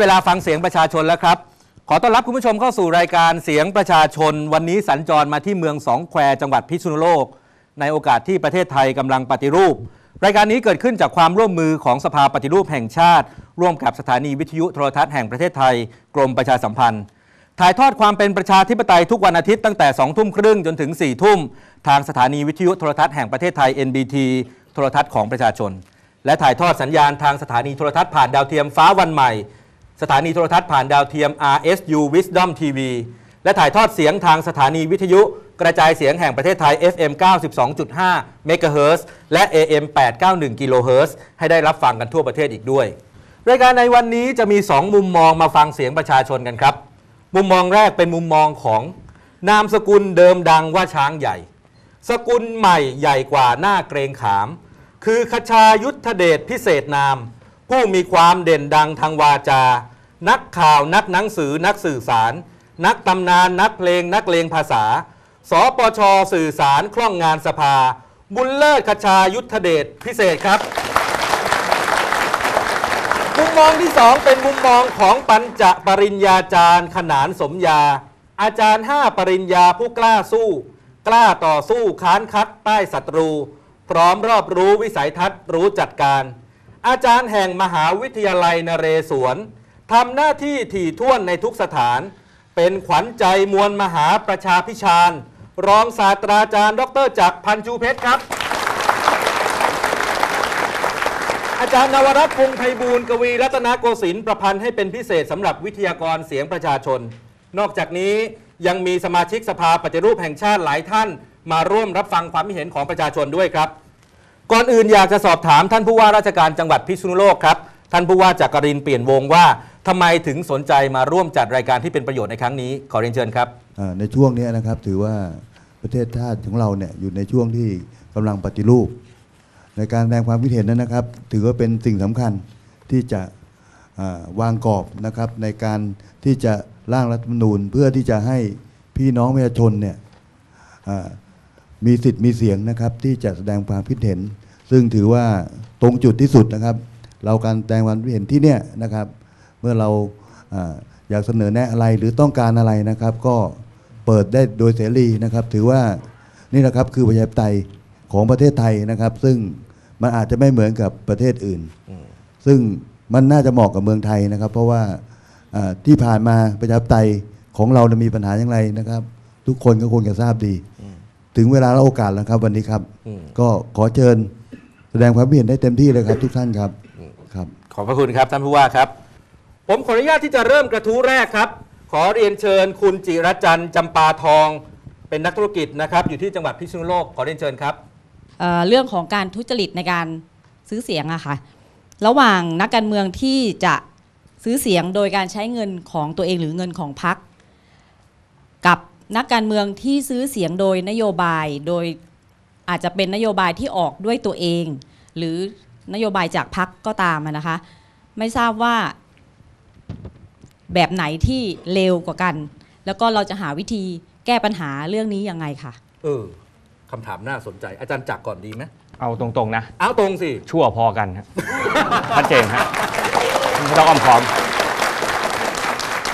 เวลาฟังเสียงประชาชนแล้วครับ ขอต้อนรับคุณผู้ชมเข้าสู่รายการเสียงประชาชน วันนี้สัญจรมาที่เมืองสองแควจังหวัดพิษณุโลก ในโอกาสที่ประเทศไทยกำลังปฏิรูป รายการนี้เกิดขึ้นจากความร่วมมือของสภาปฏิรูปแห่งชาติ ร่วมกับสถานีวิทยุโทรทัศน์แห่งประเทศไทย กรมประชาสัมพันธ์ ถ่ายทอดความเป็นประชาธิปไตยทุกวันอาทิตย์ตั้งแต่2ทุ่มครึ่งจนถึง4ทุ่มทางสถานีวิทยุโทรทัศน์แห่งประเทศไทย NBT โทรทัศน์ของประชาชน และถ่ายทอดสัญญาณทางสถานีโทรทัศน์ผ่านดาวเทียมฟ้าวันใหม่ สถานีโทรทัศน์ผ่านดาวเทียม RSU Wisdom TV และถ่ายทอดเสียงทางสถานีวิทยุ กระจายเสียงแห่งประเทศไทย FM 92.5 MHz และ AM 891กิโลเฮิรตซ์ให้ได้รับฟังกันทั่วประเทศอีกด้วย รายการในวันนี้จะมี 2 มุมมองมาฟังเสียงประชาชนกันครับ มุมมองแรกเป็นมุมมองของนามสกุลเดิมดังว่าช้างใหญ่ สกุลใหม่ใหญ่กว่าหน้าเกรงขาม คือคชายุทธเดชพิเศษนาม ผู้มีความเด่นดังทางวาจา นักข่าวนักหนังสือนักสื่อสาร นักตำนานนักเพลงนักเลงภาษา สปชสื่อสารคล่องงานสภา บุญเลิศคชายุทธเดชพิเศษครับ มุมมองที่สองเป็นมุมมองของปัญจปริญญาจารย์ ขนานสมยา อาจารย์ห้าปริญญาผู้กล้าสู้ กล้าต่อสู้ค้านคัดใต้ศัตรู พร้อมรอบรู้วิสัยทัศน์รู้จัดการ อาจารย์แห่งมหาวิทยาลัยนเรศวร ทำหน้าที่ถี่ถ้วนในทุกสถาน เป็นขวัญใจมวลมหาประชาพิชาญรองศาสตราจารย์ ดรจักรพันธ์ชูเพชรครับ อาจารย์นวรัตน์พงษ์ไพบูลย์กวีรัตนโกสินทร์ประพันธ์ให้เป็นพิเศษสำหรับวิทยากรเสียงประชาชน นอกจากนี้ยังมีสมาชิกสภาปฏิรูปแห่งชาติหลายท่านมาร่วมรับฟังความคิดเห็นของประชาชนด้วยครับ ก่อนอื่นอยากจะสอบถามท่านผู้ว่าราชการจังหวัดพิษณุโลกครับ ท่านผู้ว่าจักรินทร์เปลี่ยนวงว่า ทำไมถึงสนใจมาร่วมจัดรายการที่เป็นประโยชน์ในครั้งนี้ ขอเรียนเชิญครับ อ่าในช่วงนี้นะครับถือว่าประเทศชาติของเราเนี่ยอยู่ในช่วงที่กำลังปฏิรูป ในการแสดงความคิดเห็นนั้นนะครับ ถือว่าเป็นสิ่งสำคัญที่จะอ่าวางกรอบนะครับในการที่จะร่างรัฐธรรมนูญ เพื่อที่จะให้พี่น้องประชาชนเนี่ยอ่ามีสิทธิ์มีเสียงนะครับที่จะแสดงความคิดเห็น ซึ่งถือว่าตรงจุดที่สุดนะครับ เราการแสดงความคิดเห็นที่เนี่ยนะครับ มื่อเราอยากเสนอแนะอะไรหรือต้องการอะไรนะครับ ก็เปิดได้โดยเสรีนะครับ ถือว่านี่นะครับคือประชาธิปไตยของประเทศไทยนะครับ ซึ่งมันอาจจะไม่เหมือนกับประเทศอื่น ซึ่งมันน่าจะเหมาะกับเมืองไทยนะครับ เพราะว่าที่ผ่านมาประชาธิปไตยของเรามีปัญหาอย่างไรนะครับ ทุกคนก็คงจะทราบดี ถึงเวลาและโอกาสแล้วครับ วันนี้ครับ ก็ขอเชิญแสดงความเห็นได้เต็มที่เลยครับ ทุกท่านครับครับ ขอบพระคุณครับท่านผู้ว่าครับ ผมขออนุญาตที่จะเริ่มกระทู้แรกครับ ขอเรียนเชิญคุณจิรจันทร์จำปาทอง เป็นนักธุรกิจนะครับ อยู่ที่จังหวัดพิษณุโลก ขอเรียนเชิญครับ เอ่อเรื่องของการทุจริตในการซื้อเสียงอะค่ะ ระหว่างนักการเมืองที่จะซื้อเสียงโดยการใช้เงินของตัวเองหรือเงินของพรรคกับนักการเมืองที่ซื้อเสียงโดยนโยบาย โดยอาจจะเป็นนโยบายที่ออกด้วยตัวเอง หรือนโยบายจากพรรคก็ตามอะนะคะ ไม่ทราบว่า แบบไหนที่เร็วกว่ากัน แล้วก็เราจะหาวิธีแก้ปัญหาเรื่องนี้ยังไงค่ะ เออคำถามน่าสนใจ อาจารย์จักรก่อนดีไหมเอาตรงๆนะ เอาตรงสิ ชั่วพอกันฮะ ชัดเจนฮะไม่ต้องอ้อมค้อม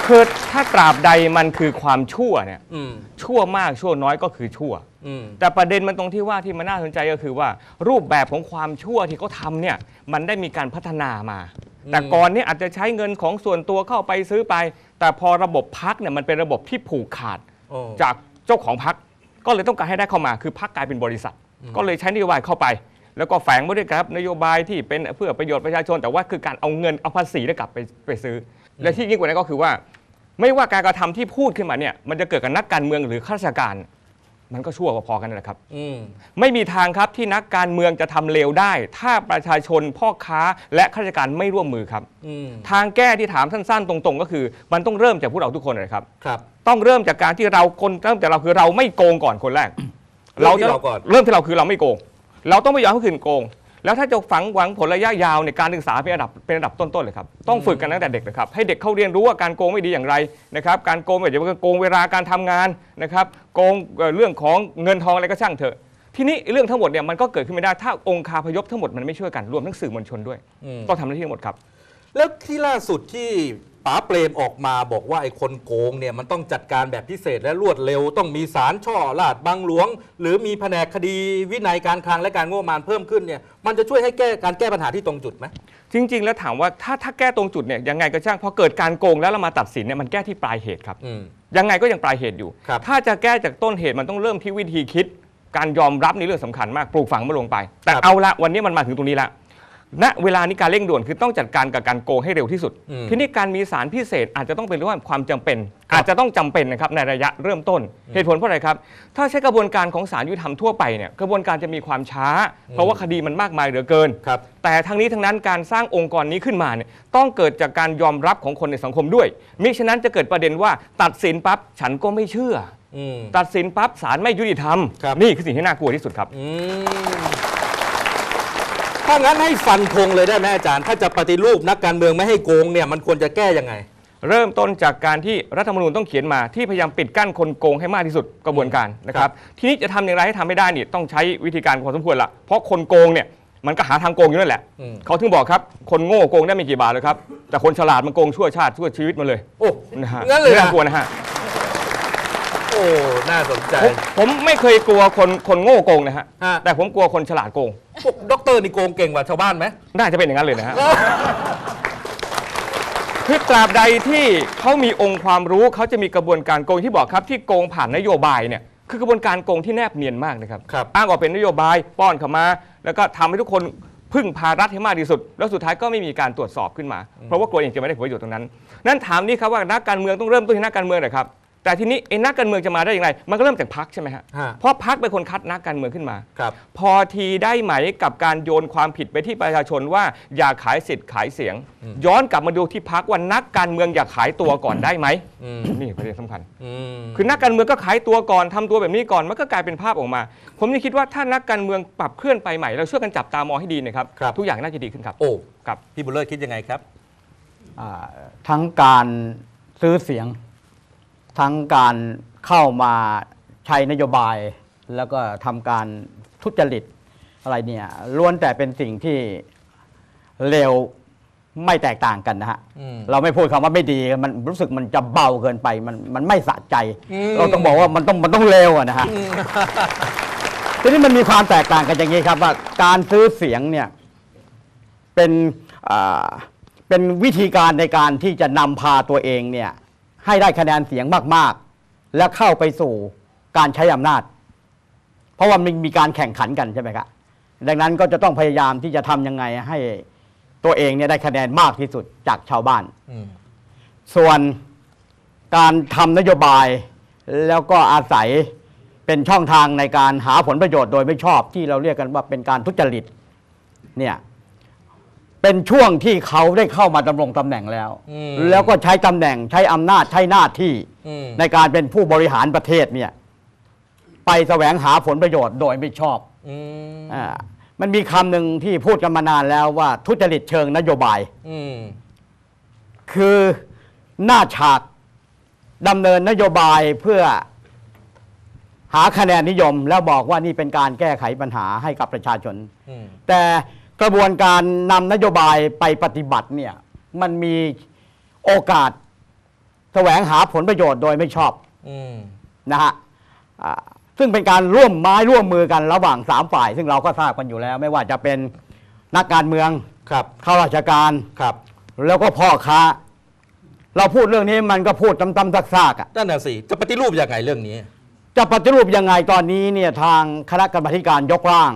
คือถ้าตราบใดมันคือความชั่วเนี่ย อืม ชั่วมากชั่วน้อยก็คือชั่ว อืม แต่ประเด็นมันตรงที่ว่าที่มันน่าสนใจก็คือว่า รูปแบบของความชั่วที่เขาทำเนี่ยมันได้มีการพัฒนามา แต่ก่อนเนี่ยอาจจะใช้เงินของส่วนตัวเข้าไปซื้อไป แต่พอระบบพักเนี่ยมันเป็นระบบที่ผูกขาดโอ้จากเจ้าของพักก็เลยต้องการให้ได้เข้ามา คือพักกลายเป็นบริษัท ก็เลยใช้นโยบายเข้าไป แล้วก็แฝงไว้ด้วยครับนโยบายที่เป็นเพื่อประโยชน์ประชาชน แต่ว่าคือการเอาเงินเอาภาษีเนี่ยกลับไปไปซื้ออและที่ยิ่งกว่านั้นก็คือว่า ไม่ว่าการกระทำที่พูดขึ้นมาเนี่ยมันจะเกิดกับนักการเมืองหรือข้าราชการ มันก็ชั่วพอๆกันนั่นแหละครับ อืม ไม่มีทางครับที่นักการเมืองจะทำเลวได้ ถ้าประชาชนพ่อค้าและข้าราชการไม่ร่วมมือครับ อืม ทางแก้ที่ถามสั้นๆ ตรงๆ ก็คือ มันต้องเริ่มจากพวกเราทุกคนเลยครับ ครับ ต้องเริ่มจากการที่เราคนเริ่มจากเราคือเราไม่โกงก่อนคนแรกเริ่มที่เราก่อน เริ่มที่เราคือเราไม่โกง เราต้องไม่ยอมให้คนอื่นโกง แล้วถ้าจะฝังหวังผลระยะยาวในการศึกษาเป็นระดับเป็นระดับต้นๆเลยครับต้องฝึกกันตั้งแต่เด็กเลยครับให้เด็กเขาเรียนรู้ว่าการโกงไม่ดีอย่างไรนะครับการโกงไม่ว่าจะเป็นโกงเวลาการทำงานนะครับโกงเอ่อเรื่องของเงินทองอะไรก็ช่างเถอะทีนี้เรื่องทั้งหมดเนี่ยมันก็เกิดขึ้นไม่ได้ถ้าองค์คาพยพทั้งหมดมันไม่ช่วยกันรวมทั้งสื่อมวลชนด้วยอืมต้องทำหน้าที่ทั้งหมดครับ แล้วที่ล่าสุดที่ ป๋าเปรมออกมาบอกว่าไอ้คนโกงเนี่ยมันต้องจัดการแบบพิเศษและรวดเร็ว ต้องมีสารช่อลาดบังหลวง หรือมีแผนกคดีวินัยการคลังและการงบประมาณเพิ่มขึ้นเนี่ยมันจะช่วยให้แก้การแก้ปัญหาที่ตรงจุดไหมจริง ๆ แล้วถามว่าถ้าถ้าแก้ตรงจุดเนี่ยยังไงก็ช่างพอเกิดการโกงแล้วเรามาตัดสินเนี่ยมันแก้ที่ปลายเหตุครับอืม ยังไงก็ยังปลายเหตุอยู่ ครับ ถ้าจะแก้จากต้นเหตุมันต้องเริ่มที่วิธีคิด การยอมรับในเรื่องสำคัญมากปลูกฝังมันลงไป แต่เอาละวันนี้มันมาถึงตรงนี้ละ ณเวลานี้การเร่งด่วนคือต้องจัดการกับการโกงให้เร็วที่สุด อืมทีนี้การมีสารพิเศษอาจจะต้องเป็นเรื่องความจำเป็น อาจจะต้องจำเป็นนะครับในระยะเริ่มต้น เหตุผลเพราะอะไรครับ ถ้าใช้กระบวนการของสารยุติธรรมทั่วไปเนี่ยกระบวนการจะมีความช้า เพราะว่าคดีมันมากมายเหลือเกิน ครับ แต่ทั้งนี้ทั้งนั้นการสร้างองค์กรนี้ขึ้นมาเนี่ยต้องเกิดจากการยอมรับของคนในสังคมด้วยมิฉะนั้นจะเกิดประเด็นว่าตัดสินปั๊บฉันก็ไม่เชื่อ อืม ตัดสินปั๊บศาลไม่ยุติธรรม ครับ นี่คือสิ่งที่น่ากลัวที่สุดครับ อืม ถ้างั้นให้ฟันธงเลยได้ไหมอาจารย์ ถ้าจะปฏิรูปนักการเมืองไม่ให้โกงเนี่ยมันควรจะแก้ยังไง เริ่มต้นจากการที่รัฐธรรมนูญต้องเขียนมาที่พยายามปิดกั้นคนโกงให้มากที่สุดกระบวนการนะครับทีนี้จะทำอย่างไรให้ทำไม่ได้นี่ต้องใช้วิธีการพอสมควรละเพราะคนโกงเนี่ยมันก็หาทางโกงอยู่นั่นแหละอืม เขาถึงบอกครับคนโง่โกงได้ไม่กี่บาทเลยครับแต่คนฉลาดมันโกงชั่วชาติชั่วชีวิตมาเลยโอ้นะฮะงั้นเลยไม่นะ น่ากลัวนะฮะ โอ้ น่าสนใจ ผมผมไม่เคยกลัวคนคนโง่โกงนะฮะ ฮะ แต่ผมกลัวคนฉลาดโกง พวกด็อกเตอร์นี่โกงเก่งกว่าชาวบ้านไหม น่าจะเป็นอย่างนั้นเลยนะฮะ คือตราบใดที่เขามีองค์ความรู้เขาจะมีกระบวนการโกงที่บอกครับที่โกงผ่านนโยบายเนี่ยคือกระบวนการโกงที่แนบเนียนมากนะครับครับ อ้างว่าเป็นนโยบายป้อนเข้ามา แล้วก็ทำให้ทุกคนพึ่งพารัฐให้มากที่สุด แล้วสุดท้ายก็ไม่มีการตรวจสอบขึ้นมา เพราะว่ากลัวเองจะไม่ได้ผลประโยชน์ตรงนั้น นั่นถามนี่ครับว่านักการเมืองต้องเริ่มต้นที่นักการเมืองหน่อยครับ แต่ทีนี้ไอ้นักการเมืองจะมาได้อย่างไร มันก็เริ่มจากพรรคใช่ไหมฮะ ฮะเพราะพรรคเป็นคนคัดนักการเมืองขึ้นมา ครับพอทีได้ไหมกับการโยนความผิดไปที่ประชาชนว่าอย่าขายสิทธิ์ขายเสียง ย้อนกลับมาดูที่พักว่านักการเมืองอย่าขายตัวก่อนได้ไหมอืม นี่ประเด็นสำคัญอืมคือนักการเมืองก็ขายตัวก่อนทำตัวแบบนี้ก่อนมันก็กลายเป็นภาพออกมา ผมยังคิดว่าถ้านักการเมืองปรับเคลื่อนไปใหม่เราช่วยกันจับตามองให้ดีนะครับครับ ทุกอย่างน่าจะดีขึ้นครับโอ้ครับ พี่บุญเลิศคิดยังไงครับ อ่าทั้งการซื้อเสียง ทั้งการเข้ามาใช้นโยบาย แล้วก็ทำการทุจริตอะไรเนี่ยล้วนแต่เป็นสิ่งที่เลวไม่แตกต่างกันนะฮะอืมเราไม่พูดคำว่าไม่ดีมันรู้สึกมันจะเบาเกินไปมันมันไม่สะใจอืมเราต้องบอกว่ามันต้องมันต้องเลวอะนะฮะทีนี้มันมีความแตกต่างกันอย่างนี้ครับ ว่าการซื้อเสียงเนี่ยเป็นอ่าเป็นวิธีการในการที่จะนำพาตัวเองเนี่ย ให้ได้คะแนนเสียงมากๆ และเข้าไปสู่การใช้อำนาจ เพราะว่ามันมีการแข่งขันกันใช่ไหมครับดังนั้นก็จะต้องพยายามที่จะทำยังไงให้ตัวเองเนี่ยได้คะแนนมากที่สุดจากชาวบ้าน ส่วนการทำนโยบายแล้วก็อาศัยเป็นช่องทางในการหาผลประโยชน์โดยไม่ชอบที่เราเรียกกันว่าเป็นการทุจริตเนี่ย เป็นช่วงที่เขาได้เข้ามาดำรงตำแหน่งแล้ว อืม แล้วก็ใช้ตำแหน่งใช้อำนาจใช้หน้าที่อืมในการเป็นผู้บริหารประเทศเนี่ยไปแสวงหาผลประโยชน์โดยไม่ชอบอืมอามันมีคำหนึ่งที่พูดกันมานานแล้วว่าทุจริตเชิงนโยบาย อืมคือหน้าฉากดำเนินนโยบายเพื่อหาคะแนนนิยม แล้วบอกว่านี่เป็นการแก้ไขปัญหาให้กับประชาชน อืมแต่ กระบวนการนำนโยบายไปปฏิบัติเนี่ยมันมีโอกาสแสวงหาผลประโยชน์โดยไม่ชอบอืม นะฮะอ่าซึ่งเป็นการร่วมไม้ร่วมมือกันระหว่างสามฝ่าย ซึ่งเราก็ทราบกันอยู่แล้ว ไม่ว่าจะเป็นนักการเมืองครับข้าราชการ ครับแล้วก็พ่อค้า เราพูดเรื่องนี้มันก็พูดตำๆซากๆอะ นั่นน่ะสิจะปฏิรูปยังไงเรื่องนี้ จะปฏิรูปยังไงตอนนี้เนี่ยทางคณะกรรมาธิการยกร่าง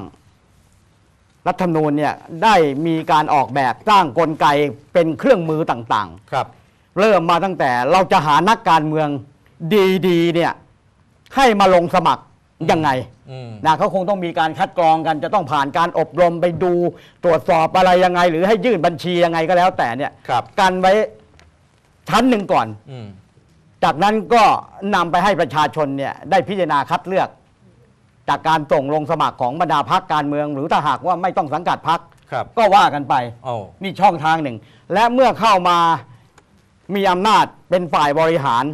รัฐธรรมนูญเนี่ยได้มีการออกแบบสร้างกลไกเป็นเครื่องมือต่างครับ ๆ เริ่มมาตั้งแต่เราจะหานักการเมืองดีๆเนี่ยให้มาลงสมัครยังไงอืม นะเขาคงต้องมีการคัดกรองกันจะต้องผ่านการอบรมไปดูตรวจสอบอะไรยังไง หรือให้ยื่นบัญชียังไงก็แล้วแต่เนี่ยครับ กันไว้ชั้นหนึ่งก่อน อืม จากนั้นก็นำไปให้ประชาชนเนี่ยได้พิจารณาคัดเลือก จากการส่งลงสมัครของบรรดาพักการเมือง หรือถ้าหากว่าไม่ต้องสังกัดพักครับ ก็ว่ากันไปโอ้นี่ช่องทางหนึ่ง และเมื่อเข้ามามีอำนาจเป็นฝ่ายบริหาร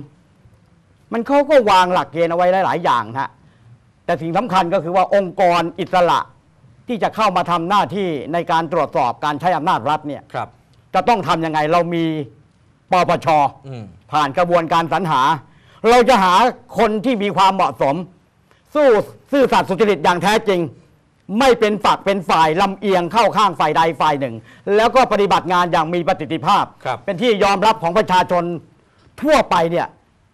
มันเขาก็วางหลักเกณฑ์เอาไว้หลาย ๆ อย่างฮะแต่สิ่งสำคัญก็คือว่าองค์กรอิสระที่จะเข้ามาทำหน้าที่ในการตรวจสอบการใช้อำนาจรัฐเนี่ย ครับ จะต้องทำยังไงเรามีปปช อืม ผ่านกระบวนการสรรหา เราจะหาคนที่มีความเหมาะสม สู้ซื่อสัตย์สุจริตอย่างแท้จริง ไม่เป็นฝักเป็นฝ่ายลำเอียงเข้าข้างฝ่ายใดฝ่ายหนึ่ง แล้วก็ปฏิบัติงานอย่างมีประสิทธิภาพ ครับ เป็นที่ยอมรับของประชาชนทั่วไปเนี่ย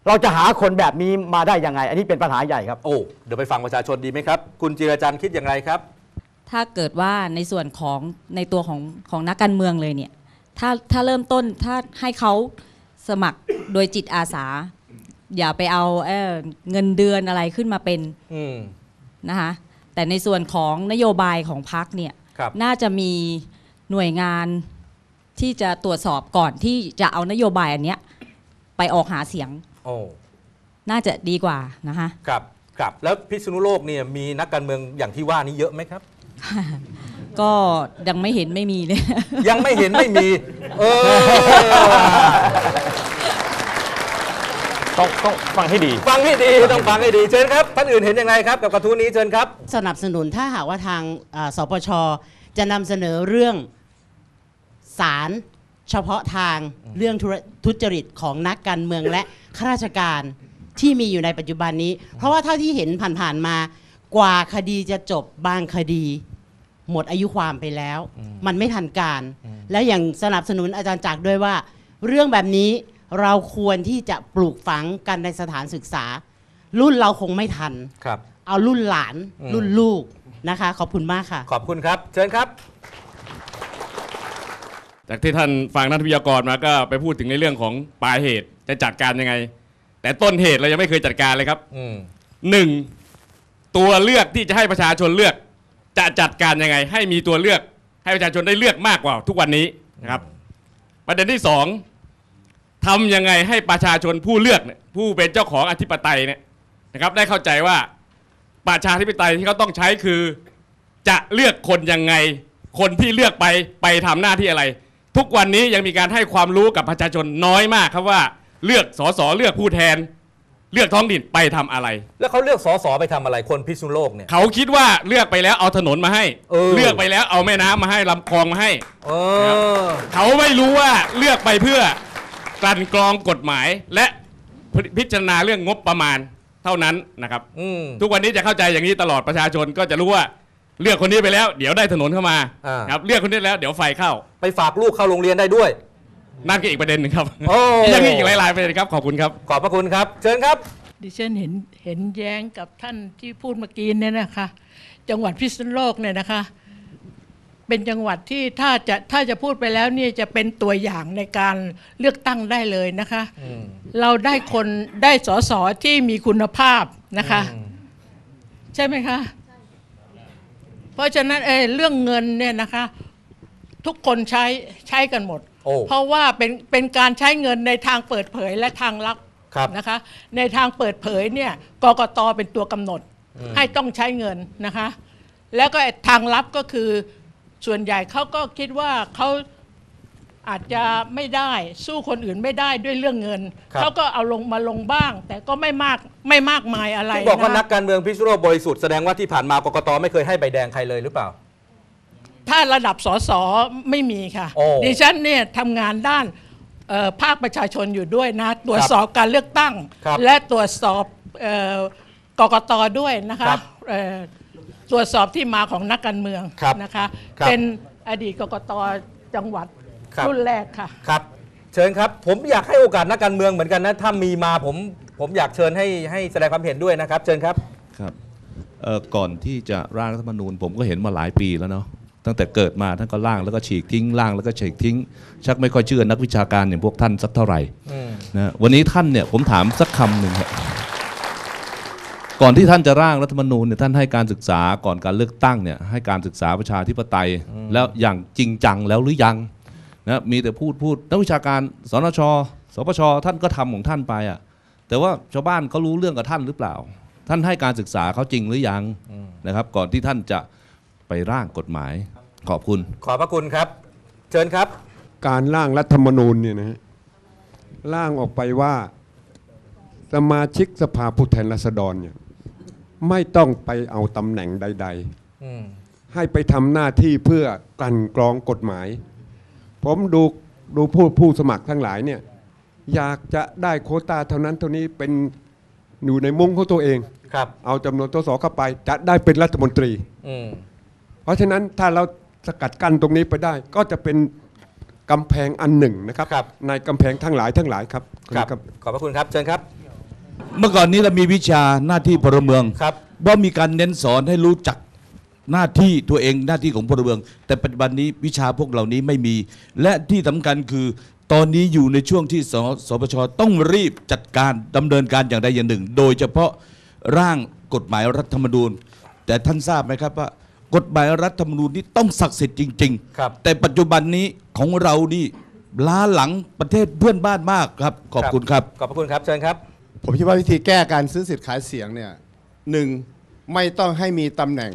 เราจะหาคนแบบนี้มาได้ยังไง อันนี้เป็นปัญหาใหญ่ครับ โอ้เดี๋ยวไปฟังประชาชนดีไหมครับ คุณจิรจันทร์คิดอย่างไรครับ ถ้าเกิดว่าในส่วนของในตัวของของนักการเมืองเลยเนี่ย ถ้าถ้าเริ่มต้นถ้าให้เขาสมัครโดยจิตอาสา อย่าไปเอาเอ่อเงินเดือนอะไรขึ้นมาเป็นอืม นะคะแต่ในส่วนของนโยบายของพรรคเนี่ยครับ น่าจะมีหน่วยงานที่จะตรวจสอบก่อนที่จะเอานโยบายอันเนี้ยไปออกหาเสียงโอ้น่าจะดีกว่านะคะ ครับครับแล้วพิษณุโลกเนี่ยมีนักการเมืองอย่างที่ว่านี้เยอะไหมครับ ก็ยังไม่เห็นไม่มีเลย ยังไม่เห็นไม่มี เออ ต้องต้องฟังให้ดี ฟังให้ดีต้องฟังให้ดีเชิญครับท่านอื่นเห็นยังไงครับกับกระทู้นี้เชิญครับ สนับสนุนถ้าหากว่าทางอ่าสปชจะนำเสนอเรื่องสารเฉพาะทางเรื่องทุรทุจริตของนักการเมืองและข้าราชการที่มีอยู่ในปัจจุบันนี้ เพราะว่าเท่าที่เห็นผ่านๆมากว่าคดีจะจบบางคดี หมดอายุความไปแล้ว มันไม่ทันการ และอย่างสนับสนุนอาจารย์จักรด้วยว่า เรื่องแบบนี้ เราควรที่จะปลูกฝังกันในสถานศึกษา รุ่นเราคงไม่ทัน ครับ เอารุ่นหลานอืม รุ่นลูกนะคะ ขอบคุณมากค่ะ ขอบคุณครับ เชิญครับ จากที่ท่านฟังนักวิทยากรมาก็ไปพูดถึงในเรื่องของปลายเหตุจะจัดการยังไง แต่ต้นเหตุเรายังไม่เคยจัดการเลยครับอืม หนึ่งตัวเลือกที่จะให้ประชาชนเลือก จะจัดการยังไง ให้มีตัวเลือกให้ประชาชนได้เลือกมากกว่า ทุกวันนี้นะครับ ประเด็นที่สอง ทำยังไงให้ประชาชนผู้เลือกเนี่ยผู้เป็นเจ้าของอธิปไตยเนี่ยนะครับได้เข้าใจว่าประชาธิปไตยที่เขาต้องใช้คือ จะเลือกคนยังไง คนที่เลือกไปไปทำหน้าที่อะไร ทุกวันนี้ยังมีการให้ความรู้กับประชาชนน้อยมากครับว่าเลือกสสเลือกผู้แทน เลือกท้องถิ่นไปทำอะไร แล้วเขาเลือกสอสอไปทำอะไรคนพิษณุโลกเนี่ย เขาคิดว่าเลือกไปแล้วเอาถนนมาให้ เออ เลือกไปแล้วเอาแม่น้ำมาให้ลำคลองมาให้ เออ เขาไม่รู้ว่าเลือกไปเพื่อ กลั่นกรองกฎหมายและพิจารณาเรื่องงบประมาณเท่านั้นนะครับ อืม ทุกวันนี้จะเข้าใจอย่างนี้ตลอดประชาชนก็จะรู้ว่าเลือกคนนี้ไปแล้ว เดี๋ยวได้ถนนเข้ามาอ่า ครับเลือกคนนี้แล้วเดี๋ยวไฟเข้า ไปฝากลูกเข้าโรงเรียนได้ด้วย นั่นก็อีกประเด็นหนึ่งครับโอ้ ยังมีอีกหลายๆประเด็นครับขอบคุณครับ ขอบพระคุณครับ เชิญครับ ดิฉันเห็นเห็นแย้งกับท่านที่พูดเมื่อกี้เนี่ยนะคะ จังหวัดพิษณุโลกเนี่ยนะคะ เป็นจังหวัดที่ถ้าจะถ้าจะพูดไปแล้วเนี่ยจะเป็นตัวอย่างในการเลือกตั้งได้เลยนะคะ เราได้คนได้สสที่มีคุณภาพนะคะ ใช่ไหมคะ เพราะฉะนั้นเออเรื่องเงินเนี่ยนะคะ ทุกคนใช้ใช้กันหมดโอ้เพราะว่าเป็นเป็นการใช้เงินในทางเปิดเผยและทางลับครับนะคะ ในทางเปิดเผยเนี่ยกกตเป็นตัวกำหนดให้ต้องใช้เงินนะคะ แล้วก็ทางลับก็คือ ส่วนใหญ่เขาก็คิดว่าเขาอาจจะไม่ได้สู้คนอื่นไม่ได้ด้วยเรื่องเงิน ครับ เขาก็เอาลงมาลงบ้าง แต่ก็ไม่มากไม่มากมายอะไรที่บอกว่าะนักการเมืองพิษณุโลกบริสุทธิ์แสดงว่าที่ผ่านมากกตไม่เคยให้ใบแดงใครเลยหรือเปล่า ถ้าระดับสสไม่มีค่ะ โอ้ดิฉันเนี่ยทำงานด้านเอ่อภาคประชาชนอยู่ด้วยนะ ตรวจสอบการเลือกตั้ง ครับและตรวจสอบเอ่อกกตด้วยนะคะครับ เอ่อ ตรวจสอบที่มาของนักการเมืองครับนะคะครับ เป็นอดีตกกตจังหวัดครับ รุ่นแรกค่ะ ครับ เชิญครับ ผมอยากให้โอกาสนักการเมืองเหมือนกันนะ ถ้ามีมาผม ผมอยากเชิญให้ให้แสดงความเห็นด้วยนะครับ เชิญครับ ครับเอ่อก่อนที่จะร่างรัฐธรรมนูญผมก็เห็นมาหลายปีแล้วเนาะตั้งแต่เกิดมาท่านก็ร่างแล้วก็ฉีกทิ้งร่างแล้วก็ฉีกทิ้ง ชักไม่ค่อยเชื่อนักวิชาการอย่างพวกท่านสักเท่าไหร่อืมนะวันนี้ท่านเนี่ยผมถามสักคำหนึ่งครับ ก่อนที่ท่านจะร่างรัฐธรรมนูญเนี่ยท่านให้การศึกษาก่อนการเลือกตั้งเนี่ยให้การศึกษาประชาธิปไตยแล้วอย่างจริงจังแล้วหรือยังนะมีแต่พูดพูดนักวิชาการสนชสปชท่านก็ทำของท่านไปอะแต่ว่าชาวบ้านเขารู้เรื่องกับท่านหรือเปล่า ท่านให้การศึกษาเขาจริงหรือยังนะครับ ก่อนที่ท่านจะไปร่างกฎหมาย ขอบคุณ ขอบพระคุณครับ เชิญครับ การร่างรัฐธรรมนูญเนี่ยนะฮะร่างออกไปว่าสมาชิกสภาผู้แทนราษฎรเนี่ย ไม่ต้องไปเอาตำแหน่งใด อืมๆ ให้ไปทำหน้าที่เพื่อกลั่นกรองกฎหมาย ผมดูดูผู้ผู้สมัครทั้งหลายเนี่ยอยากจะได้โควต้าเท่านั้นเท่านี้เป็นอยู่ในมุ้งของตัวเอง ครับ เอาจำนวนตัวสเข้าไป จะได้เป็นรัฐมนตรี อืมเพราะฉะนั้นถ้าเราสกัดกั้นตรงนี้ไปได้ ก็จะเป็นกำแพงอันหนึ่งนะครับครับในกำแพงทั้งหลายทั้งหลายครับ ครับขอบพระคุณครับเชิญครับ เมื่อก่อนนี้เรามีวิชาหน้าที่พลเมืองครับ ว่ามีการเน้นสอนให้รู้จักหน้าที่ตัวเองหน้าที่ของพลเมือง แต่ปัจจุบันนี้วิชาพวกเหล่านี้ไม่มี และที่สำคัญคือตอนนี้อยู่ในช่วงที่สสปชต้องรีบจัดการดำเนินการอย่างใดอย่างหนึ่ง โดยเฉพาะร่างกฎหมายรัฐธรรมนูญ แต่ท่านทราบไหมครับว่ากฎหมายรัฐธรรมนูญนี้ต้องศักดิ์สิทธิ์จริง ครับ ๆ แต่ปัจจุบันนี้ของเรานี่ล้าหลังประเทศเพื่อนบ้านมากครับขอบคุณครับ ขอบพระคุณครับเชิญครับ ผมคิดว่าวิธีแก้การซื้อสิทธิ์ขายเสียงเนี่ยหนึ่งไม่ต้องให้มีตำแหน่ง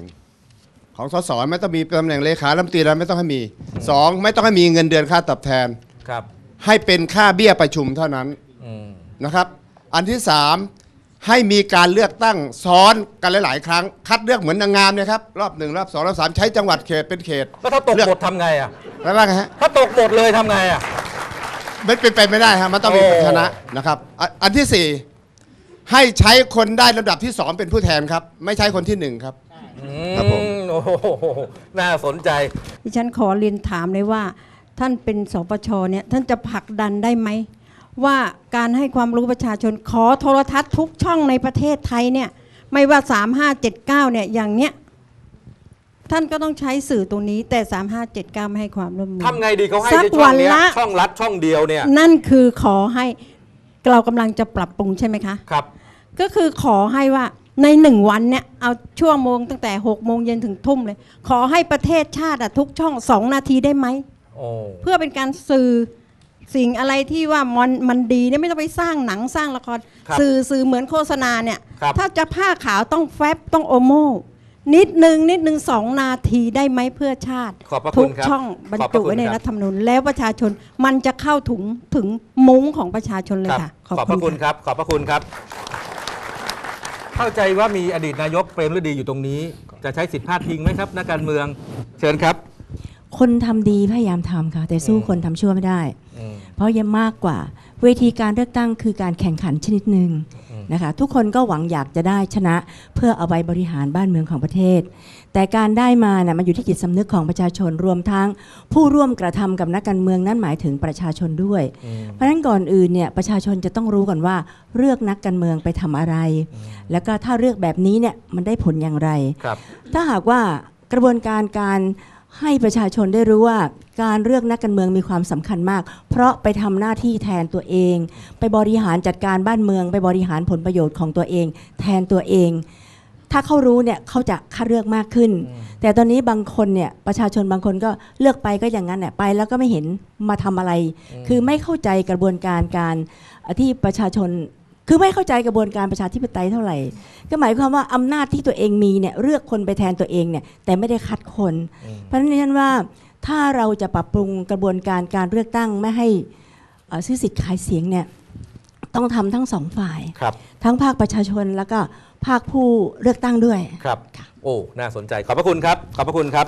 ของสสไม่ต้องมีตำแหน่งเลขารัฐมนตรีแล้วไม่ต้องให้มีสองไม่ต้องให้มีเงินเดือนค่าตอบแทนครับ ให้เป็นค่าเบี้ยประชุมเท่านั้นอืมนะครับ อันที่สามให้มีการเลือกตั้งซ้อนกันหลาย ๆ ครั้ง คัดเลือกเหมือนนางงามเนะครับ รอบหนึ่งรอบสองรอบสามใช้จังหวัดเขตเป็นเขตแล้วถ้าตกเลือกหมดทำไงอะแล้วว่าไงฮะถ้าตกหมดเลยทำไงอะไม่เป็นไปไม่ได้ฮะมันต้องมีโอ้คนชนะนะครับ อันอันที่สี่ ให้ใช้คนได้ลำดับที่สองเป็นผู้แทนครับ ไม่ใช่คนที่หนึ่งครับ ครับผม อืมโอ้โหน่าสนใจ ดิฉันขอเรียนถามเลยว่า ท่านเป็นสปชเนี่ยท่านจะผลักดันได้ไหม ว่าการให้ความรู้ประชาชนขอโทรทัศน์ทุกช่องในประเทศไทยเนี่ยไม่ว่า 3579 เนี่ยอย่างเนี้ยท่านก็ต้องใช้สื่อตรงนี้แต่ 3579 ไม่ให้ความร่วมมือ ทำไงดีเขาให้สักในช่องเนี้ยวันละ ช่องรัดช่องเดียวเนี่ย นั่นคือขอให้เรากำลังจะปรับปรุงใช่ไหมคะ ครับ ก็คือขอให้ว่าในหนึ่งวันเนี่ยเอาช่วงโมงตั้งแต่6กโมงเย็นถึงทุ่มเลย ขอให้ประเทศชาติอะทุกช่องสองนาทีได้ไหมโอ้เพื่อเป็นการสื่อสิ่งอะไรที่ว่ามันมันดีเนี่ยไม่ต้องไปสร้างหนังสร้างละคร ครับสื่อสื่อเหมือนโฆษณาเนี่ย ครับ ถ้าจะผ้าขาวต้องแฟบต้องโอโมนิดหนึ่งนิดหนึ่งสองนาทีได้ไหมเพื่อชาติ ขอบพระทุคุกณครับช่องบรรขอบพจุระคุณไว้ในครับรัฐธรรมนูญแล้วประชาชนมันจะเข้าถึงถึงมุ้งของประชาชนเลยครับค่ะ ขอบพระคุณครับ ขอบพระคุณครับ เข้าใจว่ามีอดีตนายกเปรมฤดีอยู่ตรงนี้ จะใช้สิทธิพาดพิงไหมครับนักการเมืองเชิญครับ คนทำดีพยายามทำค่ะ แต่สู้คนทำชั่วไม่ได้ เพราะยังมากกว่า เวทีการเลือกตั้งคือการแข่งขันชนิดหนึ่ง นะคะทุกคนก็หวังอยากจะได้ชนะเพื่อเอาไปบริหารบ้านเมืองของประเทศ แต่การได้มานะ่ะมันอยู่ที่จิตสำนึกของประชาชนรวมทั้งผู้ร่วมกระทำกับนักการเมืองนั่นหมายถึงประชาชนด้วย เพราะฉะนั้นก่อนอื่นเนี่ยประชาชนจะต้องรู้ก่อนว่าเลือกนักการเมืองไปทำอะไร แล้วก็ถ้าเลือกแบบนี้เนี่ยมันได้ผลอย่างไรครับถ้าหากว่ากระบวนการการ ให้ประชาชนได้รู้ว่าการเลือกนักการเมืองมีความสำคัญมาก เพราะไปทำหน้าที่แทนตัวเอง ไปบริหารจัดการบ้านเมือง ไปบริหารผลประโยชน์ของตัวเอง แทนตัวเอง ถ้าเขารู้เนี่ยเขาจะคัดเลือกมากขึ้น แต่ตอนนี้บางคนเนี่ยประชาชนบางคนก็เลือกไปก็อย่างนั้นเนี่ยไปแล้วก็ไม่เห็นมาทำอะไร คือไม่เข้าใจกระบวนการการที่ประชาชน คือไม่เข้าใจกระบวนการประชาธิปไตยเท่าไหร่ ก็หมายความว่าอำนาจที่ตัวเองมีเนี่ยเลือกคนไปแทนตัวเองเนี่ยแต่ไม่ได้คัดคน เพราะฉะนั้นดิฉันว่าถ้าเราจะปรับปรุงกระบวนการการเลือกตั้งไม่ให้เอ่อซื้อสิทธิ์ขายเสียงเนี่ยต้องทำทั้งสองฝ่ายครับทั้งภาคประชาชนแล้วก็ภาคผู้เลือกตั้งด้วย ครับ โอ้ น่าสนใจ ขอบพระคุณครับ ขอบพระคุณครับ